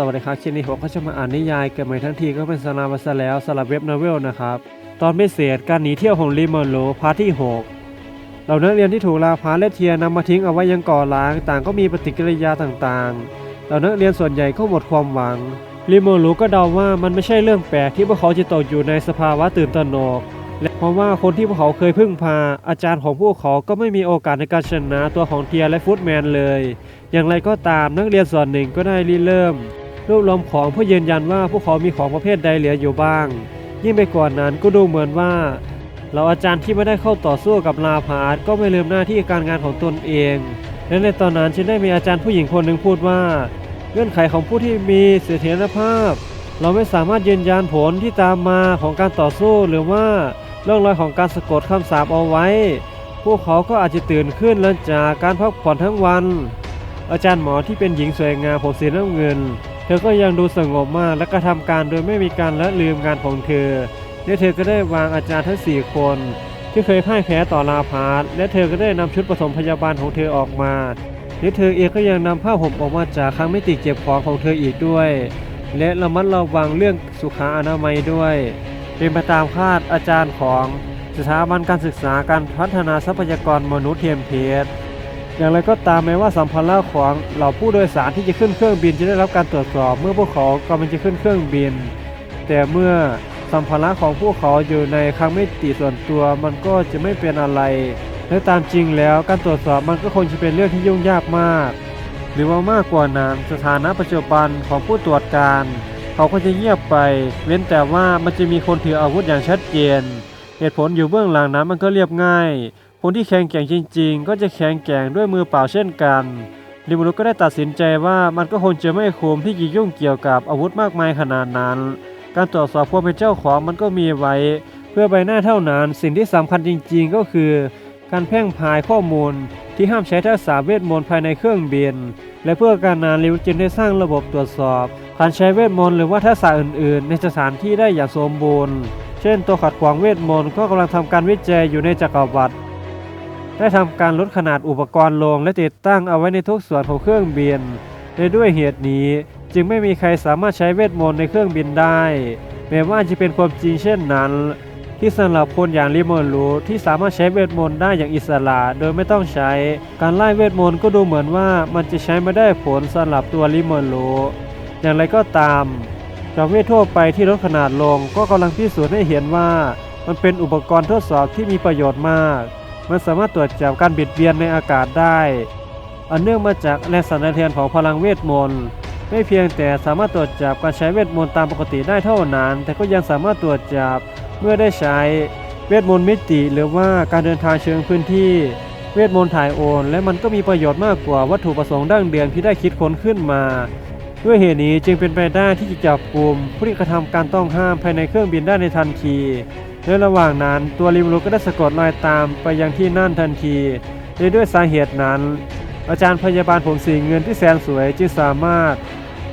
สวัสดีครับคลิปนี้ผมก็จะมาอ่านนิยายเกิดใหม่ทั้งทีก็เป็นสลามาซะแล้วสำหรับเว็บนเวลนะครับ ตอนพิเศษการหนีเที่ยวของลิมอนโลพาร์ทที่ 6 เหล่านักเรียนที่ถูกลาพาและเทียนำมาทิ้งเอาไว้ยังก่อล้าง ต่างก็มีปฏิกิริยาต่างๆ เหล่านักเรียนส่วนใหญ่ก็หมดความหวังลิมอนโลก็เดาว่ามันไม่ใช่เรื่องแปลกที่พวกเขาจะตกอยู่ในสภาวะตื่นตระหนก และเพราะว่าคนที่พวกเขาเคยพึ่งพา อาจารย์ของพวกเขาก็ไม่มีโอกาสในการชนะตัวของเทียและฟุตแมนเลยอย่างไรก็ตามนักเรียนส่วนหนึ่งก็ได้ริเริ่ม รวบรวมของเพื่อยืนยันว่าพวกเขามีของประเภทใดเหลืออยู่บ้าง ยิ่งไปกว่านั้นก็ดูเหมือนว่าเราอาจารย์ที่ไม่ได้เข้าต่อสู้กับลาพาร์ตก็ไม่ลืมหน้าที่การงานของตนเองและในตอนนั้นฉันได้มีอาจารย์ผู้หญิงคนหนึ่งพูดว่า เงื่อนไขของผู้ที่มีเสถียรภาพ เราไม่สามารถยืนยันผลที่ตามมาของการต่อสู้หรือว่าร่องรอยของการสะกดคำสาปเอาไว้ พวกเขาก็อาจจะตื่นขึ้นหลังจากการพักผ่อนทั้งวัน อาจารย์หมอที่เป็นหญิงสวยงามผมสีน้ำเงิน เธอก็ยังดูสงบมากและกระทำการโดยไม่มีการละลืมงานของเธอ และเธอก็ได้วางอาจารย์ทั้งสี่คน ที่เคยพ่ายแพ้ต่อลาพาร์และเธอก็ได้นำชุดปฐมพยาบาลของเธอออกมาและเธอเองก็ยังนำผ้าห่มออกมาจากครั้งไม่ติดเจ็บของของเธออีกด้วย และระมัดระวังเรื่องสุขอนามัยด้วย เป็นไปตามคาดอาจารย์ของสถาบันการศึกษาการพัฒนาทรัพยากรมนุษย์เทียมเพชร อย่างไรก็ตามแม้ว่าสัมภาระของเหล่าผู้โดยสารที่จะขึ้นเครื่องบินจะได้รับการตรวจสอบ เมื่อพวกเขากำลังจะขึ้นเครื่องบิน แต่เมื่อสัมภาระของพวกเขาอยู่ในคลังไมิติส่วนตัวมันก็จะไม่เป็นอะไร และตามจริงแล้วการตรวจสอบมันก็คงจะเป็นเรื่องที่ยุ่งยากมาก หรือว่ามากกว่านั้นสถานะปัจจุบันของผู้ตรวจการ เขาก็จะเงียบไป เว้นแต่ว่ามันจะมีคนถืออาวุธอย่างชัดเจน เหตุผลอยู่เบื้องหลังนั้นมันก็เรียบง่าย คนที่แข็งแกร่งจริง ๆ ก็จะแข็งแกร่งด้วยมือเปล่าเช่นกันลิมูรุก็ได้ตัดสินใจว่ามันก็คงจะไม่คุ้มที่จะยุ่งเกี่ยวกับอาวุธมากมายขนาดนั้น การตรวจสอบความเป็นเจ้าของมันก็มีไว้ เพื่อใบหน้าเท่านั้น สิ่งที่สำคัญจริง ๆ ก็คือ การแพร่งพายข้อมูลที่ห้ามใช้ทักษะเวทมนต์ภายในเครื่องบิน และเพื่อการนานลิวจึงได้สร้างระบบตรวจสอบการใช้เวทมนต์หรือว่าทักษะอื่น ๆ ในสถานที่ได้อย่างสมบูรณ์ เช่น ตัวขัดขวางเวทมนต์ก็กำลังทำการวิจัยอยู่ในจักรวรรดิ ได้ทำการลดขนาดอุปกรณ์ลงและติดตั้งเอาไว้ในทุกส่วนของเครื่องบินและด้วยเหตุนี้จึงไม่มีใครสามารถใช้เวทมนต์ในเครื่องบินได้ แม้ว่าจะเป็นความจริงเช่นนั้น ที่สำหรับคนอย่างลิมอร์รูที่สามารถใช้เวทมนต์ได้อย่างอิสระ โดยไม่ต้องใช้การไล่เวทมนต์ก็ดูเหมือนว่ามันจะใช้ไม่ได้ผลสำหรับตัวลิมอร์รูอย่างไรก็ตามจอมเวททั่วไปที่ลดขนาดลงก็กำลังพิสูจน์ให้เห็นว่า มันเป็นอุปกรณ์ทดสอบที่มีประโยชน์มาก มันสามารถตรวจจับการบิดเบียนในอากาศได้ อันเนื่องมาจากแรงสั่นสะเทือนของพลังเวทมนต์ไม่เพียงแต่สามารถตรวจจับการใช้เวทมนต์ตามปกติได้เท่านั้น แต่ก็ยังสามารถตรวจจับเมื่อได้ใช้เวทมนต์มิติหรือว่าการเดินทางเชิงพื้นที่ เวทมนต์ถ่ายโอน และมันก็มีประโยชน์มากกว่าวัตถุประสงค์ดั้งเดิมที่ได้คิดค้นขึ้นมาด้วยเหตุนี้จึงเป็นไปได้ที่จะจับกลุ่มผู้ที่กระทำการต้องห้ามภายในเครื่องบินได้ในทันที ในระหว่างนั้นตัวริมรุก็ได้สะกดรอยตามไปยังที่นั่นทันทีและด้วยสาเหตุนั้น อาจารย์พยาบาลผมสีเงินที่แสนสวยจึงสามารถ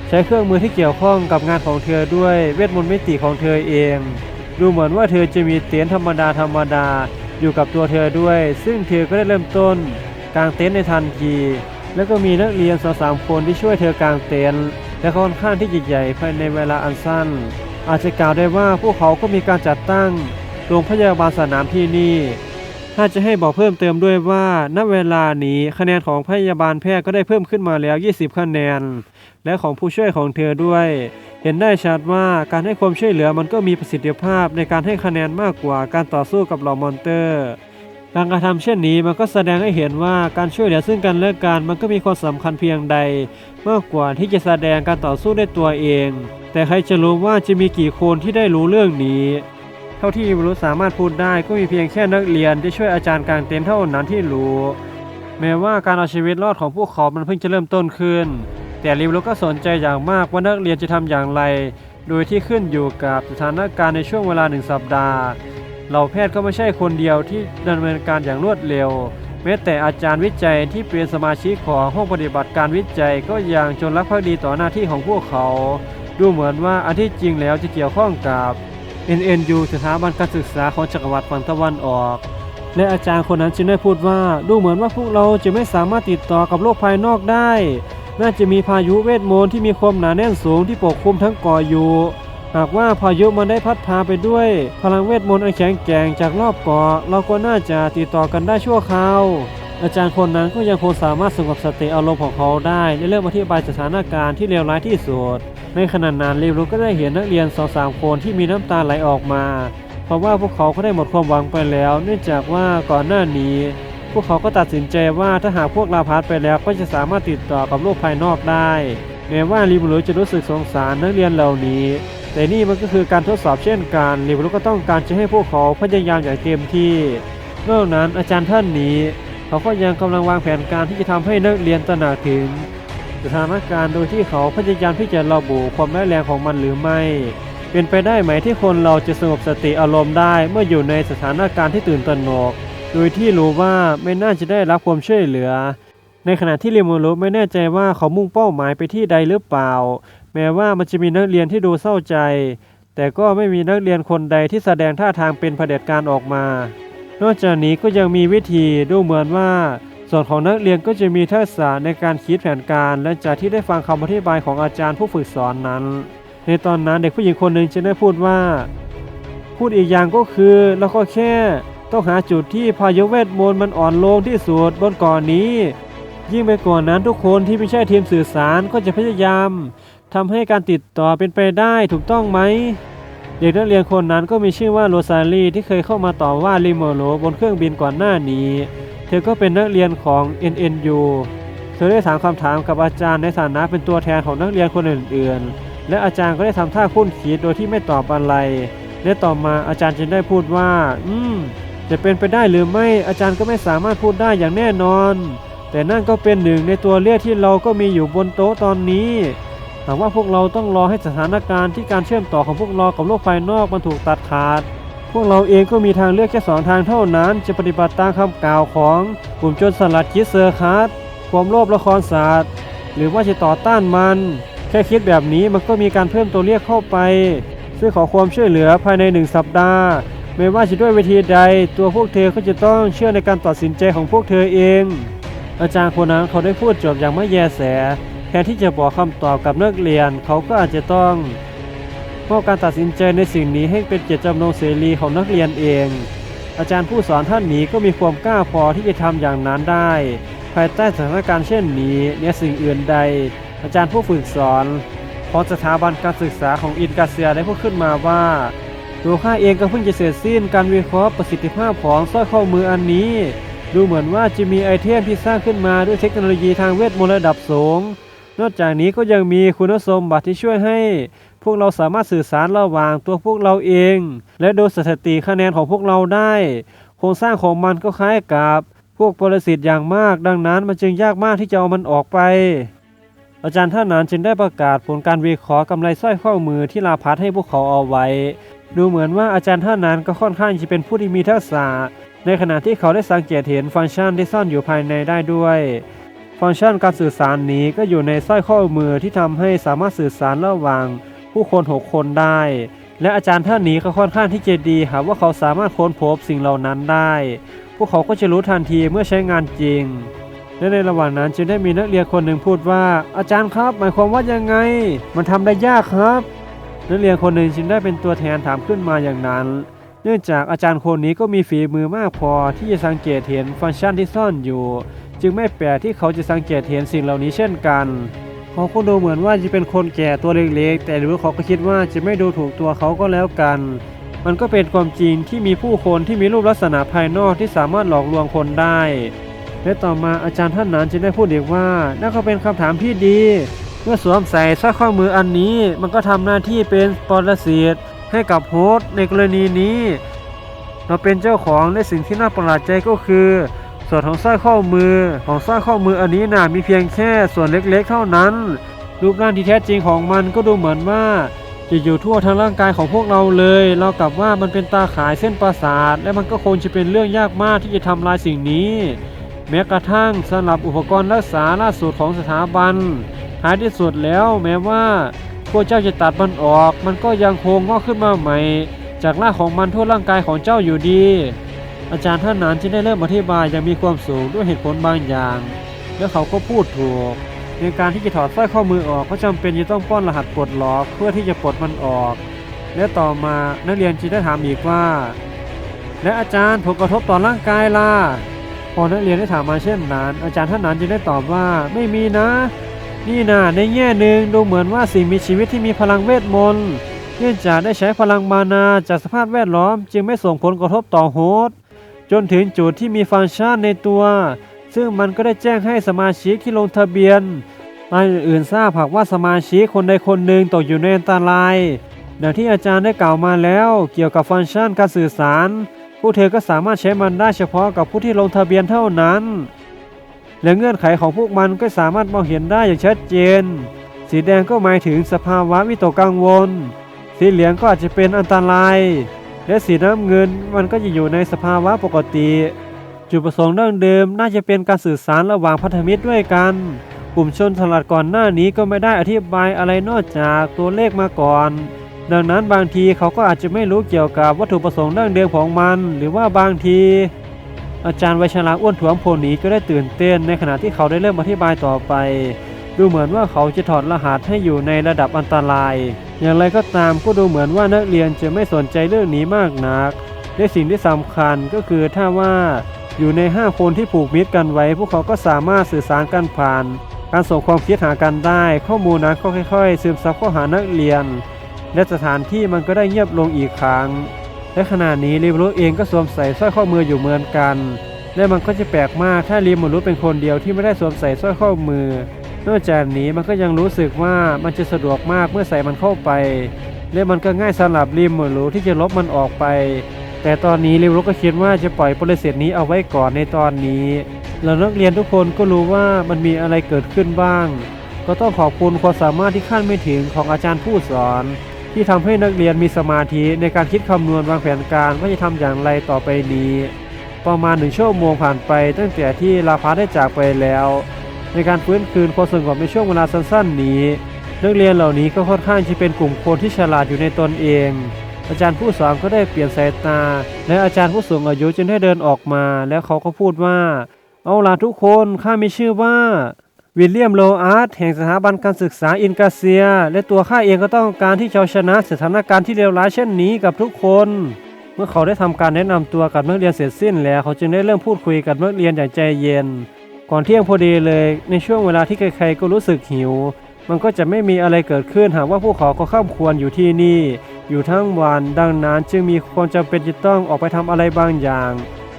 ใช้เครื่องมือที่เกี่ยวข้องกับงานของเธอด้วยเวทมนต์มิติของเธอเอง ดูเหมือนว่าเธอจะมีเต็นธรรมดาธรรมดาอยู่กับตัวเธอด้วย ซึ่งเธอก็ได้เริ่มต้นกางเต็นท์ในทันที แล้วก็มีนักเรียนสองสามคนที่ช่วยเธอกางเต็นท์และค่อนข้างที่จะใหญ่ภายในเวลาอันสั้น อาจจะกล่าวได้ว่าพวกเขาก็มีการจัดตั้ง โรงพยาบาลสนามที่นี่ถ้าจะให้บอกเพิ่มเติมด้วยว่าณเวลานี้คะแนนของพยาบาลแพทย์ก็ได้เพิ่มขึ้นมาแล้ว 20 คะแนน และของผู้ช่วยของเธอด้วย เห็นได้ชัดว่าการให้ความช่วยเหลือมันก็มีประสิทธิภาพในการให้คะแนนมากกว่าการต่อสู้กับเหล่ามอนเตอร์ การกระทำเช่นนี้มันก็แสดงให้เห็นว่าการช่วยเหลือซึ่งกันและกันมันก็มีความสำคัญเพียงใด มากกว่าที่จะแสดงการต่อสู้ด้วยตัวเอง แต่ใครจะรู้ว่าจะมีกี่คนที่ได้รู้เรื่องนี้ เท่าที่รู้สามารถพูดได้ก็มีเพียงแค่นักเรียนที่ช่วยอาจารย์กลางเต็นท์เท่านั้นที่รู้ แม้ว่าการเอาชีวิตรอดของพวกเขามันเพิ่งจะเริ่มต้นขึ้น แต่ริวโลก็สนใจอย่างมากว่านักเรียนจะทำอย่างไร โดยที่ขึ้นอยู่กับสถานการณ์ในช่วงเวลาหนึ่งสัปดาห์เหล่าแพทย์ก็ไม่ใช่คนเดียวที่ดำเนินการอย่างรวดเร็ว แม้แต่อาจารย์วิจัยที่เป็นสมาชิกของห้องปฏิบัติการวิจัยก็ยังจนรักภักดีต่อหน้าที่ของพวกเขา ดูเหมือนว่าอันที่จริงแล้วจะเกี่ยวข้องกับ NNU สถาบันการศึกษาของจักรวรรดิฝั่งตะวันออก และอาจารย์คนนั้นจึงได้พูดว่า ดูเหมือนว่าพวกเราจะไม่สามารถติดต่อกับโลกภายนอกได้ น่าจะมีพายุเวทมนต์ที่มีความหนาแน่นสูงที่ปกคลุมทั้งเกาะอยู่ หากว่าพายุมันได้พัดพาไปด้วย พลังเวทมนต์อันแข็งแกร่งจากรอบเกาะเราก็น่าจะติดต่อกันได้ชั่วคราวอาจารย์คนนั้นก็ยังคงสามารถสงบสติอารมณ์ของเขาได้และเริ่มอธิบายสถานการณ์ที่เลวร้ายที่สุด ในขณะนั้นลิวรุก็ได้เห็นนักเรียนสองสามคนที่มีน้ำตาไหลออกมา เพราะว่าพวกเขาก็ได้หมดความหวังไปแล้ว เนื่องจากว่าก่อนหน้านี้ พวกเขาก็ตัดสินใจว่าถ้าหากพวกลาพัดไปแล้วก็จะสามารถติดต่อกับโลกภายนอกได้แม้ว่าลิวรุจะรู้สึกสงสารนักเรียนเหล่านี้ แต่นี่มันก็คือการทดสอบเช่นกันลิวรุก็ต้องการจะให้พวกเขาพยายามอย่างเต็มที่นอกนั้นอาจารย์ท่านนี้ เขาก็ยังกำลังวางแผนการที่จะทำให้นักเรียนตระหนักถึง สถานการณ์โดยที่เขาพยายามที่จะระบุความร้ายแรงของมันหรือไม่ เป็นไปได้ไหมที่คนเราจะสงบสติอารมณ์ได้เมื่ออยู่ในสถานการณ์ที่ตื่นตระหนก โดยที่รู้ว่าไม่น่าจะได้รับความช่วยเหลือ ในขณะที่เรียมูรุไม่แน่ใจว่าเขามุ่งเป้าหมายไปที่ใดหรือเปล่า แม้ว่ามันจะมีนักเรียนที่ดูเศร้าใจ แต่ก็ไม่มีนักเรียนคนใดที่แสดงท่าทางเป็นเผด็จการออกมา นอกจากนี้ก็ยังมีวิธีดูเหมือนว่า ส่วนของนักเรียนก็จะมีทักษะในการคิดแผนการ และจากที่ได้ฟังคำอธิบายของอาจารย์ผู้ฝึกสอนนั้น ในตอนนั้นเด็กผู้หญิงคนหนึ่งจะได้พูดว่า พูดอีกอย่างก็คือเราก็แค่ต้องหาจุดที่พายุเวทมนต์มันอ่อนลงที่สุดบนเก่อนนี้ ยิ่งไปกว่านั้นทุกคนที่ไม่ใช่ทีมสื่อสารก็จะพยายามทำให้การติดต่อเป็นไปได้ถูกต้องไหมเด็กนักเรียนคนนั้นก็มีชื่อว่าโรซาลีที่เคยเข้ามาต่อว่าลิโมโลบนเครื่องบินก่อนหน้านี้ เธอก็เป็นนักเรียนของ NNU เธอได้ถามคำถามกับอาจารย์ในฐานะเป็นตัวแทนของนักเรียนคนอื่นๆ และอาจารย์ก็ได้ทำท่าคุ้นคิดโดยที่ไม่ตอบอะไรและต่อมาอาจารย์จึงได้พูดว่า อืม จะเป็นไปได้หรือไม่อาจารย์ก็ไม่สามารถพูดได้อย่างแน่นอน แต่นั่นก็เป็นหนึ่งในตัวเลือกที่เราก็มีอยู่บนโต๊ะตอนนี้หากว่าพวกเราต้องรอให้สถานการณ์ที่การเชื่อมต่อของพวกเรากับโลกภายนอกมันถูกตัดขาด วกเราเองก็มีทางเลือกแค่สองทางเท่านั้น จะปฏิบัติตามคำกล่าวของกลุ่มโจรสลัดคิดเซอร์คัสความโลภละครศาสตร์ หรือว่าจะต่อต้านมัน แค่คิดแบบนี้มันก็มีการเพิ่มตัวเรียกเข้าไปซึ่งขอความช่วยเหลือภายในหนึ่งสัปดาห์ ไม่ว่าจะด้วยวิธีใด ตัวพวกเธอก็จะต้องเชื่อในการตัดสินใจของพวกเธอเอง อาจารย์คนนั้นเขาได้พูดจบอย่างไม่แยแส แทนที่จะบอกคำตอบกับนักเรียนเขาก็อาจจะต้อง มอบการตัดสินใจในสิ่งนี้ให้เป็นเจตจำนงเสรีของนักเรียนเอง อาจารย์ผู้สอนท่านนี้ก็มีความกล้าพอที่จะทำอย่างนั้นได้ ภายใต้สถานการณ์เช่นนี้เหนือสิ่งอื่นใด อาจารย์ผู้ฝึกสอนของสถาบันการศึกษาของอินกาเซียได้พูดขึ้นมาว่าตัวข้าเองก็เพิ่งจะเสร็จสิ้นการวิเคราะห์ประสิทธิภาพของสร้อยข้อมืออันนี้ ดูเหมือนว่าจะมีไอเทมที่สร้างขึ้นมาด้วยเทคโนโลยีทางเวทมนต์ระดับสูง นอกจากนี้ก็ยังมีคุณสมบัติที่ช่วยให้ พวกเราสามารถสื่อสารระหว่างตัวพวกเราเอง และโดยสถิติคะแนนของพวกเราได้ โครงสร้างของมันก็คล้ายกับพวกปรสิตอย่างมาก ดังนั้นมันจึงยากมากที่จะเอามันออกไป อาจารย์ท่านนั้นจึงได้ประกาศผลการวิเคราะห์กำไรสร้อยข้อมือที่ลาพัดให้พวกเขาเอาไว้ ดูเหมือนว่าอาจารย์ท่านนั้นก็ค่อนข้างจะเป็นผู้ที่มีทักษะ ในขณะที่เขาได้สังเกตเห็นฟังก์ชันที่ซ่อนอยู่ภายในได้ด้วยฟังก์ชันการสื่อสารนี้ก็อยู่ในสร้อยข้อมือที่ทำให้สามารถสื่อสารระหว่าง ผู้คนหกคนได้ และอาจารย์ท่านนี้ก็ค่อนข้างที่จะดีหากว่าเขาสามารถค้นพบสิ่งเหล่านั้นได้ พวกเขาก็จะรู้ทันทีเมื่อใช้งานจริงและในระหว่างนั้นจึงได้มีนักเรียนคนหนึ่งพูดว่า อาจารย์ครับ หมายความว่ายังไง มันทำได้ยากครับ นักเรียนคนหนึ่งจึงได้เป็นตัวแทนถามขึ้นมาอย่างนั้น เนื่องจากอาจารย์คนนี้ก็มีฝีมือมากพอที่จะสังเกตเห็นฟังก์ชันที่ซ่อนอยู่ จึงไม่แปลกที่เขาจะสังเกตเห็นสิ่งเหล่านี้เช่นกัน เขาก็ดูเหมือนว่าจะเป็นคนแก่ตัวเล็กๆ แต่หรือว่าเขาก็คิดว่าจะไม่ดูถูกตัวเขาก็แล้วกัน มันก็เป็นความจริงที่มีผู้คนที่มีรูปลักษณะภายนอกที่สามารถหลอกลวงคนได้ และต่อมาอาจารย์ท่านนั้นจึงได้พูดอีกว่านั่นก็เป็นคำถามที่ดี เมื่อสวมใส่สร้อยข้อมืออันนี้ มันก็ทำหน้าที่เป็นปรสิตให้กับโฮสต์ในกรณีนี้ เราเป็นเจ้าของและสิ่งที่น่าประหลาดใจก็คือ ส่วนของสร้อยข้อมือของสร้อยข้อมืออันนี้น่ะมีเพียงแค่ส่วนเล็กๆ เท่านั้น รูปร่างที่แท้จริงของมันก็ดูเหมือนว่าจะอยู่ทั่วทั้งร่างกายของพวกเราเลย เรากลับว่ามันเป็นตาขายเส้นประสาท และมันก็คงจะเป็นเรื่องยากมากที่จะทำลายสิ่งนี้ แม้กระทั่งสำหรับอุปกรณ์รักษาล่าสุดของสถาบันท้ายที่สุดแล้วแม้ว่าพวกเจ้าจะตัดมันออก มันก็ยังคงงอกขึ้นมาใหม่ จากรากของมันทั่วร่างกายของเจ้าอยู่ดี อาจารย์ท่านนั้นจึงได้เริ่มอธิบายอย่างมีความสูงด้วยเหตุผลบางอย่าง และเขาก็พูดถูก ในการที่จะถอดสร้อยข้อมือออกก็จำเป็นจะต้องป้อนรหัสปลดล็อกเพื่อที่จะปลดมันออก และต่อมานักเรียนจึงได้ถามอีกว่า และอาจารย์ผลกระทบต่อร่างกายล่ะพอนักเรียนได้ถามมาเช่นนั้น อาจารย์ท่านนั้นจึงได้ตอบว่าไม่มีนะ นี่นะในแง่หนึ่งดูเหมือนว่าสิ่งมีชีวิตที่มีพลังเวทมนต์เนื่องจากได้ใช้พลังมานาจากสภาพแวดล้อม จึงไม่ส่งผลกระทบต่อโฮสต์ จนถึงจุดที่มีฟังก์ชันในตัว ซึ่งมันก็ได้แจ้งให้สมาชิกที่ลงทะเบียนรายอื่นๆทราบหากว่าสมาชิกคนใดคนหนึ่งตกอยู่ในอันตรายดังที่อาจารย์ได้กล่าวมาแล้วเกี่ยวกับฟังก์ชันการสื่อสาร ผู้เธอก็สามารถใช้มันได้เฉพาะกับผู้ที่ลงทะเบียนเท่านั้น และเงื่อนไขของพวกมันก็สามารถมองเห็นได้อย่างชัดเจน สีแดงก็หมายถึงสภาวะวิตกกังวล สีเหลืองก็อาจจะเป็นอันตราย และสีน้ำเงินมันก็จะอยู่ในสภาวะปกติ จุดประสงค์ดั้งเดิมน่าจะเป็นการสื่อสารระหว่างพันธมิตรด้วยกัน กลุ่มชนสลัดก่อนหน้านี้ก็ไม่ได้อธิบายอะไรนอกจากตัวเลขมาก่อน ดังนั้นบางทีเขาก็อาจจะไม่รู้เกี่ยวกับวัตถุประสงค์ดั้งเดิมของมัน หรือว่าบางที อาจารย์วชราอ้วนถวงโพนีก็ได้ตื่นเต้นในขณะที่เขาได้เริ่มอธิบายต่อไป ดูเหมือนว่าเขาจะถอดรหัสให้อยู่ในระดับอันตราย อย่างไรก็ตามก็ดูเหมือนว่านักเรียนจะไม่สนใจเรื่องนี้มากนัก และสิ่งที่สำคัญก็คือถ้าว่าอยู่ใน 5 คนที่ผูกมิตรกันไว้ พวกเขาก็สามารถสื่อสารกันผ่าน การส่งความคิดหากันได้ ข้อมูลนั้นก็ค่อย ๆ ซึมซับเข้าหานักเรียน และสถานที่มันก็ได้เงียบลงอีกครั้ง และขณะนี้ริมรุเองก็สวมใส่สร้อยข้อมืออยู่เหมือนกัน และมันก็จะแปลกมากถ้าริมรุเป็นคนเดียวที่ไม่ได้สวมใส่สร้อยข้อมือ นอกจากนี้มันก็ยังรู้สึกว่ามันจะสะดวกมากเมื่อใส่มันเข้าไป และมันก็ง่ายสำหรับริมหรุที่จะลบมันออกไป แต่ตอนนี้ริมรุก็คิดว่าจะปล่อยโปรเซสนี้เอาไว้ก่อนในตอนนี้แล้วนักเรียนทุกคนก็รู้ว่ามันมีอะไรเกิดขึ้นบ้าง ก็ต้องขอบคุณความสามารถที่ขั้นไม่ถึงของอาจารย์ผู้สอน ที่ทำให้นักเรียนมีสมาธิในการคิดคำนวณวางแผนการว่าจะทำอย่างไรต่อไปนี้ ประมาณหนึ่งชั่วโมงผ่านไปตั้งแต่ที่ลาพาได้จากไปแล้ว ในการฟื้นคืนความสงบในช่วงเวลาสั้นๆ นี้ นักเรียนเหล่านี้ก็ค่อนข้างจะเป็นกลุ่มคนที่ฉลาดอยู่ในตนเอง อาจารย์ผู้สอนก็ได้เปลี่ยนสายตา และอาจารย์ผู้สูงอายุจึงได้เดินออกมา แล้วเขาก็พูดว่า เอาล่ะทุกคนข้ามีชื่อว่าวิลเลียมโลอาร์ตแห่งสถาบันการศึกษาอินกาเซีย และตัวข้าเองก็ต้องการที่จะชนะสถานการณ์ที่เลวร้ายเช่นนี้กับทุกคน เมื่อเขาได้ทำการแนะนำตัวกับนักเรียนเสร็จสิ้นแล้ว เขาจึงได้เริ่มพูดคุยกับนักเรียนอย่างใจเย็น ก่อนเที่ยงพอดีเลย ในช่วงเวลาที่ใครๆก็รู้สึกหิว มันก็จะไม่มีอะไรเกิดขึ้นหากว่าพวกเขาก็ข้ามควรอยู่ที่นี่ อยู่ทั้งวันดังนั้นจึงมีความจำเป็นจะต้องออกไปทำอะไรบางอย่าง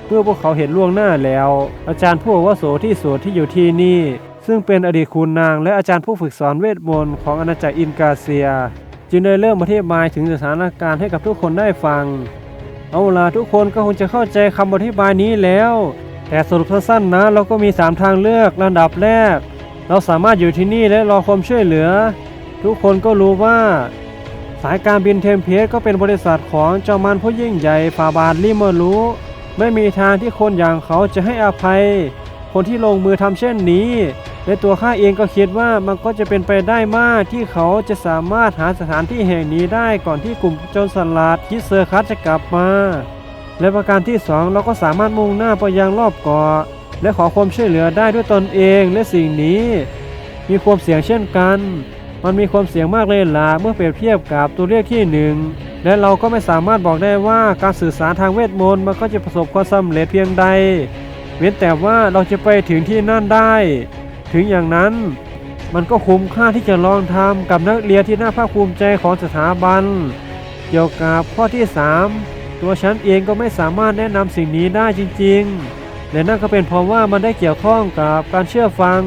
เมื่อพวกเขาเห็นล่วงหน้าแล้ว อาจารย์ผู้อาวุโสที่สุดที่อยู่ที่นี่ ซึ่งเป็นอดีตคุณนางและอาจารย์ผู้ฝึกสอนเวทมนต์ของอาณาจักรอินกาเซีย จึงได้เริ่มอธิบายถึงสถานการณ์ให้กับทุกคนได้ฟังเอาล่ะทุกคนก็คงจะเข้าใจคำอธิบายนี้แล้ว แต่สรุปสั้นๆนะ เราก็มี 3 ทางเลือกลำดับแรก เราสามารถอยู่ที่นี่และรอความช่วยเหลือ ทุกคนก็รู้ว่า สายการบินเทมเพสก็เป็นบริษัทของเจ้ามันผู้ยิ่งใหญ่ฟาบาทลิเมอรู้ไม่มีทางที่คนอย่างเขาจะให้อภัย คนที่ลงมือทำเช่นนี้และตัวข้าเองก็คิดว่ามันก็จะเป็นไปได้มากที่เขาจะสามารถหาสถานที่แห่งนี้ได้ก่อนที่กลุ่มโจรสลัดคิดเซอร์คัสจะกลับมา และประการที่สองเราก็สามารถมุ่งหน้าไปยังรอบเกาะและขอความช่วยเหลือได้ด้วยตนเองและสิ่งนี้ มีความเสี่ยงเช่นกัน มันมีความเสี่ยงมากเลยล่ะเมื่อเปรียบเทียบกับตัวเลขที่หนึ่งและเราก็ไม่สามารถบอกได้ว่าการสื่อสารทางเวทมนต์มันก็จะประสบความสำเร็จเพียงใด เว้นแต่ว่าเราจะไปถึงที่นั่นได้ ถึงอย่างนั้น มันก็คุ้มค่าที่จะลองทำกับนักเรียนที่น่าภาคภูมิใจของสถาบัน เกี่ยวกับข้อที่ 3 ตัวฉันเองก็ไม่สามารถแนะนำสิ่งนี้ได้จริงๆ และนั่นก็เป็นเพราะว่ามันได้เกี่ยวข้องกับการเชื่อฟัง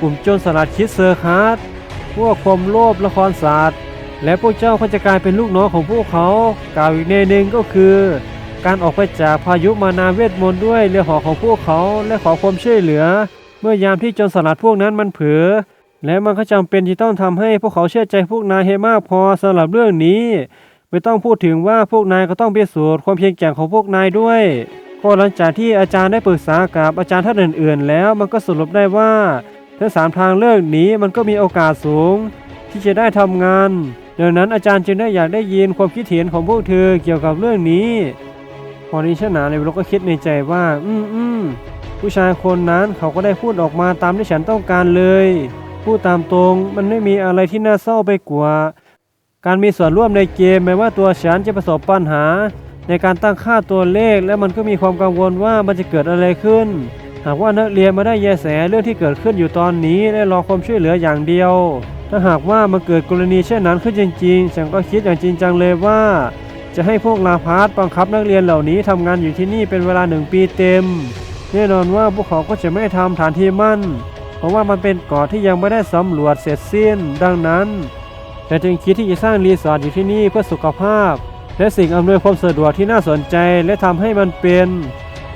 กลุ่มโจรสลัดคิดเซอร์คัสพวกความโลภละครศาสตร์ และพวกเจ้าก็จะกลายเป็นลูกน้องของพวกเขากล่าวอีกในหนึ่งก็คือ การออกไปจากพายุมานาเวทมนต์ด้วยเรือหอของพวกเขาและขอความช่วยเหลือ เมื่อยามที่โจรสลัดพวกนั้นมันเผลอและมันก็จำเป็นที่ต้องทำให้พวกเขาเชื่อใจพวกนายให้มากพอสำหรับเรื่องนี้ ไม่ต้องพูดถึงว่าพวกนายก็ต้องพิสูจน์ความเพียงแกร่งของพวกนายด้วยก็หลังจากที่อาจารย์ได้ปรึกษากับอาจารย์ท่านอื่น ๆ แล้วมันก็สรุปได้ว่าทั้งสามทางเลือกนี้มันก็มีโอกาสสูง ที่จะได้ทำงานดังนั้นอาจารย์จึงได้อยากได้ยินความคิดเห็นของพวกเธอเกี่ยวกับเรื่องนี้พอนี้ชนะเลยเราก็คิดในใจว่า อืมอืมผู้ชายคนนั้นเขาก็ได้พูดออกมาตามที่ฉันต้องการเลย พูดตามตรงมันไม่มีอะไรที่น่าเศร้าไปกว่า การมีส่วนร่วมในเกมแม้ว่าตัวฉันจะประสบปัญหา ในการตั้งค่าตัวเลข และมันก็มีความกังวลว่ามันจะเกิดอะไรขึ้น หากว่านักเรียนมาได้แยแสเรื่องที่เกิดขึ้นอยู่ตอนนี้และรอความช่วยเหลืออย่างเดียว ถ้าหากว่ามันเกิดกรณีเช่นนั้นขึ้นจริง ๆ ฉันก็คิดอย่างจริงจังเลยว่า จะให้พวกลาพาร์ตบังคับนักเรียนเหล่านี้ทำงานอยู่ที่นี่เป็นเวลาหนึ่งปีเต็มแน่นอนว่าพวกเขาก็จะไม่ทำฐานที่มั่น เพราะว่ามันเป็นเกาะที่ยังไม่ได้สำรวจเสร็จสิ้น ดังนั้น ฉันจึงคิดที่จะสร้างรีสอร์ทอยู่ที่นี่เพื่อสุขภาพ และสิ่งอำนวยความสะดวกที่น่าสนใจและทำให้มันเป็น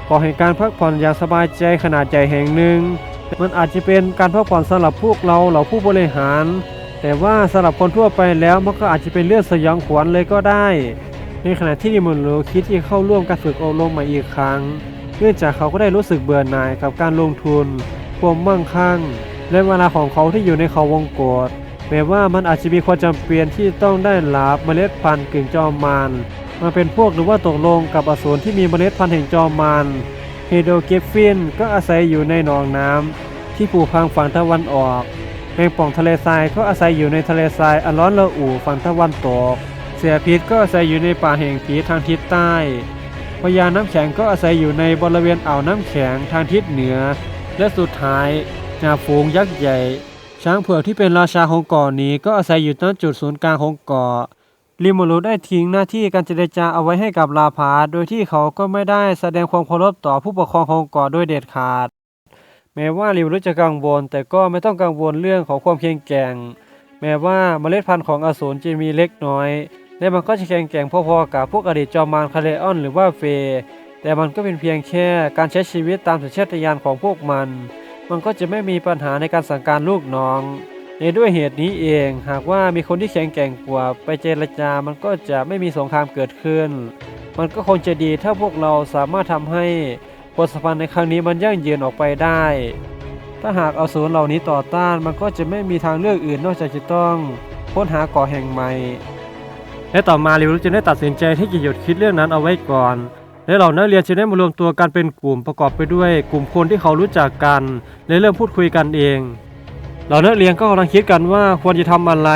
เกาะแห่งการพักผ่อนอย่างสบายใจขนาดใหญ่แห่งหนึ่ง มันอาจจะเป็นการพักผ่อนสำหรับพวกเราเหล่าผู้บริหาร แต่ว่าสำหรับคนทั่วไปแล้วมันก็อาจจะเป็นเรื่องสยองขวัญเลยก็ได้ ในขณะที่นิมนโลคิดที่จะเข้าร่วมการฝึกอบรมม่อีกครั้ง เนื่องจากเขาก็ได้รู้สึกเบื่อหน่ายกับการลงทุนความมั่งคั่งและเวลาของเขาที่อยู่ในเขาวงกฏ แม้ว่ามันอาจจะมีความจำเป็นที่ต้องได้รับเมล็ดพันธุ์กึ่งจอมมารมาเป็นพวกหรือว่าตกลงกับอสูรที่มีเมล็ดพันธุ์แห่งจอมมารเฮโดเกฟฟินก็อาศัยอยู่ในหนองน้ำที่ผูพังฝั่งตะวันออกแมงป่องทะเลทรายก็อาศัยอยู่ในทะเลทรายอันร้อนระอุฝั่งตะวันตก เสือพิษก็อาศัยอยู่ในป่าแห่งผีทางทิศใต้พญาน้ำแข็งก็อาศัยอยู่ในบริเวณอ่าวน้ำแข็งทางทิศเหนือ และสุดท้ายจ่าฝูงยักษ์ใหญ่ ช้างเผือกที่เป็นราชาของเกาะนี้ก็อาศัยอยู่ณจุดศูนย์กลางของเกาะลิโมรุได้ทิ้งหน้าที่การเจรจาเอาไว้ให้กับลาพาโดยที่เขาก็ไม่ได้แสดงความเคารพต่อผู้ปกครองของเกาะโดยเด็ดขาด แม้ว่าลิโมรุจะกังวล แต่ก็ไม่ต้องกังวลเรื่องของความแข็งแกร่ง แม้ว่าเมล็ดพันธุ์ของอสูรจะมีเล็กน้อย และมันก็จะแข็งแกร่งพอๆกับพวกอดีตจอมมารคาเลออนหรือว่าเฟย์แต่มันก็เป็นเพียงแค่การใช้ชีวิตตามสัญชาตญาณของพวกมัน มันก็จะไม่มีปัญหาในการสั่งการลูกน้อง ในด้วยเหตุนี้เอง หากว่ามีคนที่แข็งแกร่งกว่าไปเจรจา มันก็จะไม่มีสงครามเกิดขึ้น มันก็คงจะดีถ้าพวกเราสามารถทำให้บทสัมพันธ์ในครั้งนี้มันยั่งยืนออกไปได้ ถ้าหากเอาศูนย์เหล่านี้ต่อต้าน มันก็จะไม่มีทางเลือกอื่นนอกจากจะต้องค้นหาเกาะแห่งใหม่และต่อมาลิวจึงได้ตัดสินใจที่จะหยุดคิดเรื่องนั้นเอาไว้ก่อน และเหล่านักเรียนจึงได้มารวมตัวกันเป็นกลุ่มประกอบไปด้วย กลุ่มคนที่เขารู้จักกันและเริ่มพูดคุยกันเอง เหล่านักเรียนก็กำลังคิดกันว่าควรจะทำอะไร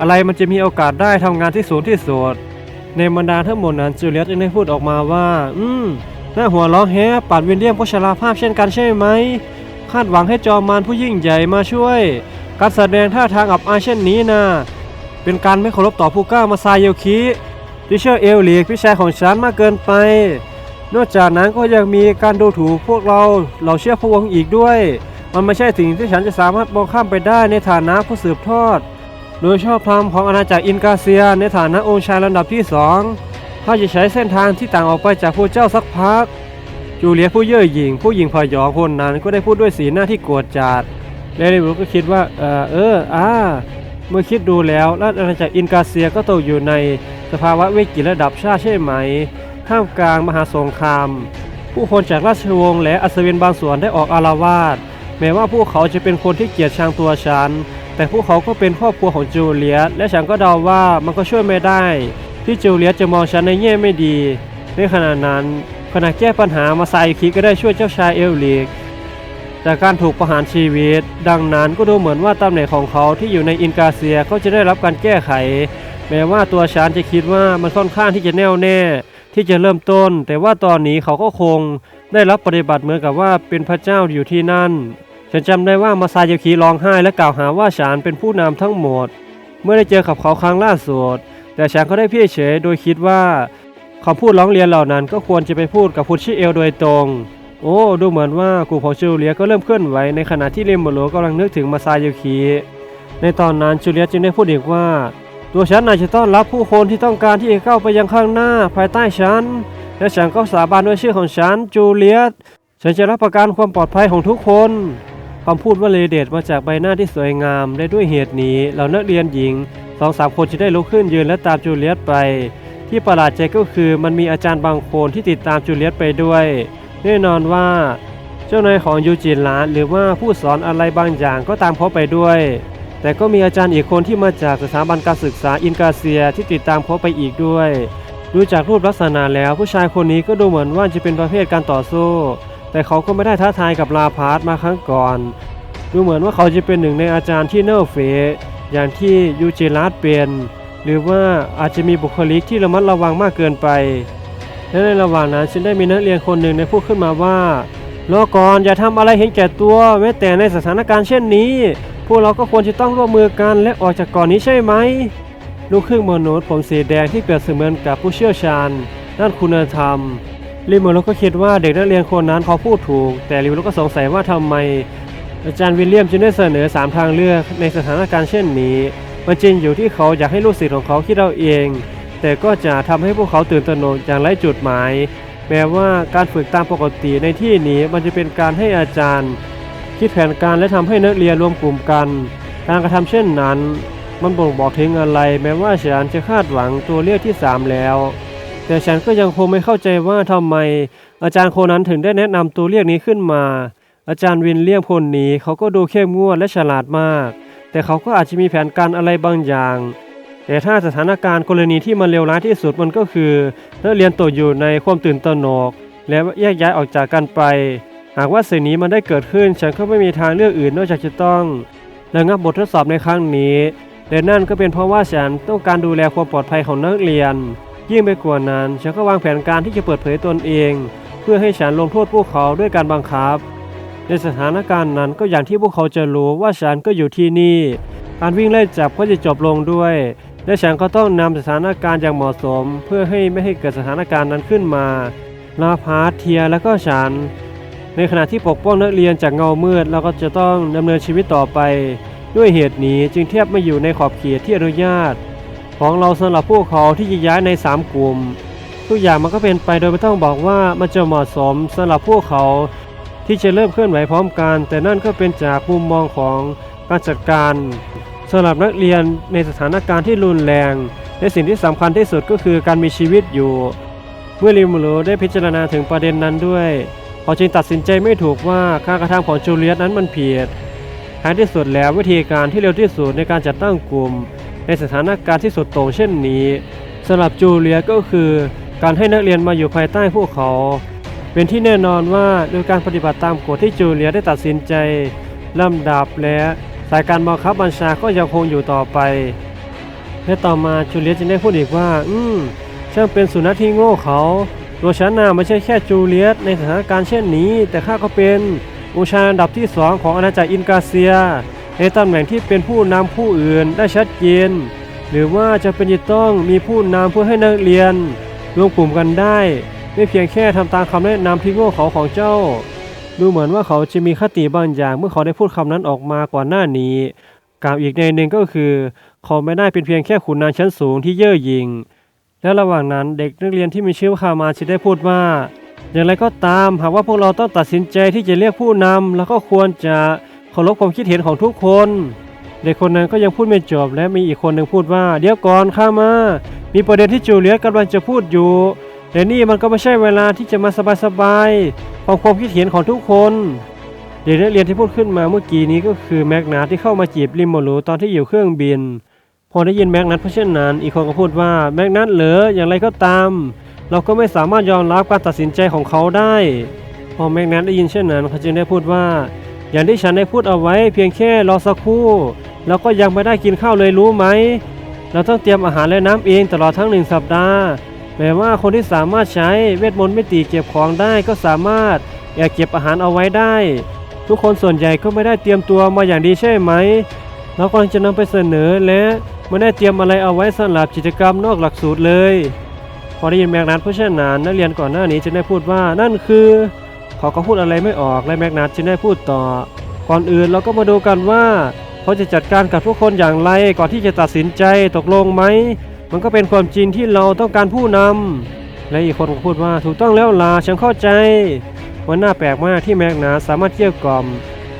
อะไรมันจะมีโอกาสได้ทำงานที่สูงที่สุดในบรรดาทั้งหมดนั้นจูเลียตจึงได้พูดออกมาว่า อืมน่าหัวเราะแฮะปัดวินเลียมก็ชราภาพเช่นกันใช่ไหมคาดหวังให้จอมมารผู้ยิ่งใหญ่มาช่วย การแสดงท่าทางอับอายเช่นนี้นะเป็นการไม่เคารพต่อผู้กล้ามาซาโยคิ ดิเชอร์เอลลีกพี่ชายของฉันมากเกินไป นอกจากนั้นก็ยังมีการดูถูกพวกเราเราเชื่อพระองค์อีกด้วย มันไม่ใช่สิ่งที่ฉันจะสามารถมองข้ามไปได้ในฐานะผู้สืบทอด โดยชอบธรรมของอาณาจักรอินกาเซีย ในฐานะองค์ชายลำดับที่สองเขาจะใช้เส้นทางที่ต่างออกไปจากผู้เจ้าสักพักจูเลียผู้เย่อหยิ่งผู้หญิงพยองคนนั้นก็ได้พูดด้วยสีหน้าที่โกรธจัดและลิบุก็คิดว่าเออเอออ่า เมื่อคิดดูแล้วราชอาณาจักรอินกาเซียก็ตกอยู่ในสภาวะวิกฤตระดับชาติใช่ไหม ท่ามกลางมหาสงคราม ผู้คนจากราชวงศ์และอัศวินบางส่วนได้ออกอารวาสแม้ว่าพวกเขาจะเป็นคนที่เกลียดชังตัวฉัน แต่พวกเขาก็เป็นครอบครัวของจูเลียตและฉันก็เดาว่ามันก็ช่วยไม่ได้ ที่จูเลียตจะมองฉันในแง่ไม่ดี ในขณะนั้นขณะแก้ปัญหามาไซคิก็ได้ช่วยเจ้าชายเอลลิก จากการถูกประหารชีวิต ดังนั้นก็ดูเหมือนว่าตำแหน่งของเขาที่อยู่ในอินกาเซียก็จะได้รับการแก้ไข แม้ว่าตัวฉันจะคิดว่ามันค่อนข้างที่จะแน่วแน่ ที่จะเริ่มต้น แต่ว่าตอนนี้เขาก็คง ได้รับปฏิบัติเหมือนกับว่าเป็นพระเจ้าอยู่ที่นั่น ฉันจำได้ว่ามาซาโยคิร้องไห้และกล่าวหาว่าฉันเป็นผู้นำทั้งหมด เมื่อได้เจอกับเขาครั้งล่าสุดแต่ฉันก็ได้เพี่เฉยโดยคิดว่าคำพูดร้องเรียนเหล่านั้นก็ควรจะไปพูดกับพุชิเอลโดยตรง โอ้ดูเหมือนว่ากลุ่มของจูเลียก็เริ่มเคลื่อนไหวในขณะที่เรมโบโลกำลังนึกถึงมาซาโยคิในตอนนั้นจูเลียจึงได้พูดอีกว่า ตัวฉันน่าจะต้อนรับผู้คนที่ต้องการที่จะเข้าไปยังข้างหน้าภายใต้ฉัน และฉันก็สาบานด้วยชื่อของฉันจูเลียตฉันจะรับประกันความปลอดภัยของทุกคนคำพูดว่าเลเดตมาจากใบหน้าที่สวยงามและด้วยเหตุนี้เหล่านักเรียนหญิงสองสามคนจะได้ลุกขึ้นยืนและตามจูเลียตไป ที่ประหลาดใจก็คือมันมีอาจารย์บางคนที่ติดตามจูเลียตไปด้วย แน่นอนว่า เจ้านายของยูจินหลานหรือว่าผู้สอนอะไรบางอย่างก็ตามเขาไปด้วย แต่ก็มีอาจารย์อีกคนที่มาจากสถาบันการศึกษาอินกาเซียที่ติดตามเขาไปอีกด้วย ดูจากรูปลักษณะแล้วผู้ชายคนนี้ก็ดูเหมือนว่าจะเป็นประเภทการต่อสู้ แต่เขาก็ไม่ได้ท้าทายกับลาพาร์ตมาครั้งก่อน ดูเหมือนว่าเขาจะเป็นหนึ่งในอาจารย์ที่เน่าเฟอย่างที่ยูจิรัสเป็น หรือว่าอาจจะมีบุคลิกที่ระมัดระวังมากเกินไป และในระหว่างนั้นฉันได้มีนักเรียนคนหนึ่งได้พูดขึ้นมาว่ารอก่อนอย่าทำอะไรเห็นแก่ตัวแม้แต่ในสถานการณ์เช่นนี้ พวกเราก็ควรจะต้องร่วมมือกันและออกจากก่อนนี้ใช่ไหมลูกครึ่งมนุษย์ผมสีแดงที่เปรียบเสมือนกับผู้เชี่ยวชาญด้านคุณธรรมลิโมโลก็คิดว่าเด็กนักเรียนคนนั้นเขาพูดถูก แต่ลิโมโลก็สงสัยว่าทำไม อาจารย์วิลเลียมจึงได้เสนอ 3 ทางเลือกในสถานการณ์เช่นนี้มันจริงอยู่ที่เขาอยากให้ลูกศิษย์ของเขาคิดเอาเอง แต่ก็จะทำให้พวกเขาตื่นตระหนกอย่างไร้จุดหมาย แม้ว่าการฝึกตามปกติในที่นี้มันจะเป็นการให้อาจารย์ คิดแผนการและทำให้นักเรียนรวมกลุ่มกัน การกระทำเช่นนั้น มันบ่งบอกถึงอะไร แม้ว่าฉันจะคาดหวังตัวเลือกที่ 3 แล้ว แต่ฉันก็ยังคงไม่เข้าใจว่าทำไม อาจารย์คนนั้นถึงได้แนะนำตัวเลือกนี้ขึ้นมา อาจารย์วินเลียมคนนี้เขาก็ดูเข้มงวดและฉลาดมาก แต่เขาก็อาจจะมีแผนการอะไรบางอย่าง แต่ถ้าสถานการณ์กรณีที่มันเลวร้ายที่สุดมันก็คือนักเรียนตกอยู่ในความตื่นตระหนก และแยกย้ายออกจากกันไป หากว่าสิ่งนี้มันได้เกิดขึ้น ฉันก็ไม่มีทางเลือกอื่นนอกจากจะต้องระงับบททดสอบในครั้งนี้และนั่นก็เป็นเพราะว่าฉันต้องการดูแลความปลอดภัยของนักเรียน ยิ่งไปกว่านั้นฉันก็วางแผนการที่จะเปิดเผยตนเอง เพื่อให้ฉันลงโทษพวกเขาด้วยการบังคับ ในสถานการณ์นั้นก็อย่างที่พวกเขาจะรู้ว่าฉันก็อยู่ที่นี่การวิ่งไล่จับก็จะจบลงด้วย และฉันก็ต้องนำสถานการณ์อย่างเหมาะสม เพื่อให้ไม่ให้เกิดสถานการณ์นั้นขึ้นมา ลาพาร์ทเทียและก็ฉัน ในขณะที่ปกป้องนักเรียนจากเงามืดเราก็จะต้องดำเนินชีวิตต่อไป ด้วยเหตุนี้จึงเทียบไม่อยู่ในขอบเขตที่อนุญาต ของเราสำหรับพวกเขาที่จะย้ายใน 3 กลุ่มทุกอย่างมันก็เป็นไปโดยไม่ต้องบอกว่ามันจะเหมาะสมสำหรับพวกเขา ที่จะเริ่มเคลื่อนไหวพร้อมกัน แต่นั่นก็เป็นจากมุมมองของการจัดการ สำหรับนักเรียนในสถานการณ์ที่รุนแรง และสิ่งที่สำคัญที่สุดก็คือการมีชีวิตอยู่ เมื่อลิมูโรได้พิจารณาถึงประเด็นนั้นด้วยเขาจึงตัดสินใจไม่ถูกว่าการกระทำของจูเลียตนั้นมันผิดท้ายที่สุดแล้ววิธีการที่เร็วที่สุดในการจัดตั้งกลุ่ม ในสถานการณ์ที่สุดโต่งเช่นนี้สำหรับจูเลียก็คือ การให้นักเรียนมาอยู่ภายใต้พวกเขา เป็นที่แน่นอนว่าโดยการปฏิบัติตามกฎที่จูเลียได้ตัดสินใจลำดับและ สายการบังคับบัญชาก็ยังคงอยู่ต่อไปและต่อมาจูเลียตจึงได้พูดอีกว่า อืมช่างเป็นสุนัขที่โง่เขา ตัวฉันน่ะไม่ใช่แค่จูเลียตในสถานการณ์เช่นนี้ แต่ข้าก็เป็นองค์ชาอันดับที่สองของอาณาจักรอินกาเซีย ในตำแหน่งที่เป็นผู้นำผู้อื่นได้ชัดเจน หรือว่าจะเป็นจะต้องมีผู้นำเพื่อให้นักเรียนรวมกลุ่มกันได้ ไม่เพียงแค่ทำตามคำแนะนำที่โง่เขาของเจ้า ดูเหมือนว่าเขาจะมีคติบางอย่างเมื่อเขาได้พูดคำนั้นออกมาก่อนหน้านี้กล่าวอีกในหนึ่งก็คือ เขาไม่ได้เป็นเพียงแค่ขุนนางชั้นสูงที่เย่อหยิ่งและระหว่างนั้นเด็กนักเรียนที่มีชื่อว่าคามาชิได้พูดว่า อย่างไรก็ตามหากว่าพวกเราต้องตัดสินใจที่จะเรียกผู้นำแล้วก็ควรจะเคารพความคิดเห็นของทุกคน เด็กคนนั้นก็ยังพูดไม่จบและมีอีกคนหนึ่งพูดว่า เดี๋ยวก่อนข้ามา มีประเด็นที่จูเลียกำลังจะพูดอยู่ แต่นี่มันก็ไม่ใช่เวลาที่จะมาสบายๆ ฟังความคิดเห็นของทุกคนเด็กนักเรียนที่พูดขึ้นมาเมื่อกี้นี้ก็คือแมกนาที่เข้ามาจีบลิมโมรูตอนที่อยู่เครื่องบิน พอได้ยินแมกนัทเพราะเช่นนั้น อีกคนก็พูดว่าแมกนัทเหรออย่างไรก็ตาม เราก็ไม่สามารถยอมรับการตัดสินใจของเขาได้ พอแมกนัทได้ยินเช่นนั้นเขาจึงได้พูดว่า อย่างที่ฉันได้พูดเอาไว้เพียงแค่รอสักครู่เราก็ยังไม่ได้กินข้าวเลยรู้ไหม เราต้องเตรียมอาหารและน้ำเองตลอดทั้งหนึ่งสัปดาห์ แม้ว่าคนที่สามารถใช้เวทมนต์มิติเก็บของได้ก็สามารถแอบเก็บอาหารเอาไว้ได้ ทุกคนส่วนใหญ่ก็ไม่ได้เตรียมตัวมาอย่างดีใช่ไหมเรากำลังจะนำไปเสนอและไม่ได้เตรียมอะไรเอาไว้สำหรับกิจกรรมนอกหลักสูตรเลย พอได้ยินแมกนัทผู้เชี่ยวชาญนักเรียนก่อนหน้านี้จึงได้พูดว่านั่นคือเขาก็พูดอะไรไม่ออกและแมกนัทจึงได้พูดต่อ ก่อนอื่นเราก็มาดูกันว่าเขาจะจัดการกับทุกคนอย่างไรก่อนที่จะตัดสินใจตกลงไหม มันก็เป็นความจริงที่เราต้องการผู้นำและอีกคนก็พูดว่าถูกต้องแล้วล่ะฉันเข้าใจ มันน่าแปลกมากที่แมกนัทสามารถเกี่ยวกล่อม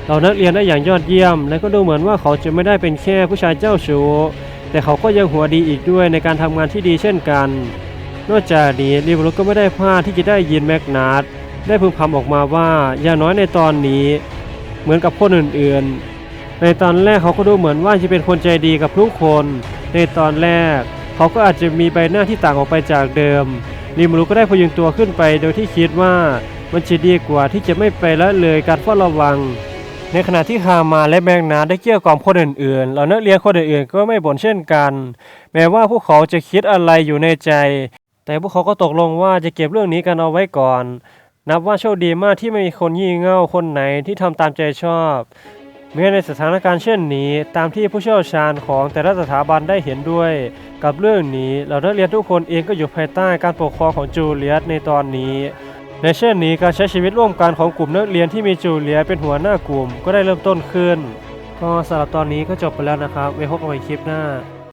เรานักเรียนได้อย่างยอดเยี่ยม และก็ดูเหมือนว่าเขาจะไม่ได้เป็นแค่ผู้ชายเจ้าชู้แต่เขาก็ยังหัวดีอีกด้วยในการทำงานที่ดีเช่นกัน นอกจากนี้ลิบโรก็ไม่ได้พลาดที่จะได้ยินแมกนัทได้พึมพำออกมาว่าอย่างน้อยในตอนนี้ เหมือนกับคนอื่นๆ ในตอนแรกเขาก็ดูเหมือนว่าจะเป็นคนใจดีกับทุกคน ในตอนแรก เขาก็อาจจะมีใบหน้าที่ต่างออกไปจากเดิมลิมูรุก็ได้พยุงตัวขึ้นไปโดยที่คิดว่ามันจะดีกว่าที่จะไม่ไปละเลยการเฝ้าระวัง ในขณะที่ฮามาและแมงนาได้เกลี้ยวกล่อมคนอื่นๆเหล่านักเรียนคนอื่นๆก็ไม่บ่นเช่นกัน แม้ว่าพวกเขาจะคิดอะไรอยู่ในใจ แต่พวกเขาก็ตกลงว่าจะเก็บเรื่องนี้กันเอาไว้ก่อน นับว่าโชคดีมากที่ไม่มีคนยี่เง่าคนไหนที่ทำตามใจชอบ เมื่อในสถานการณ์เช่นนี้ ตามที่ผู้เชี่ยวชาญของแต่ละสถาบันได้เห็นด้วย กับเรื่องนี้เหล่านักเรียนทุกคนเองก็อยู่ภายใต้การปกครองของจูเลียสในตอนนี้ ในเช่นนี้การใช้ชีวิตร่วมกันของกลุ่มนักเรียนที่มีจูเลียสเป็นหัวหน้ากลุ่มก็ได้เริ่มต้นขึ้นก็สำหรับตอนนี้ก็จบไปแล้วนะครับไว้พบกันใหม่คลิปหน้า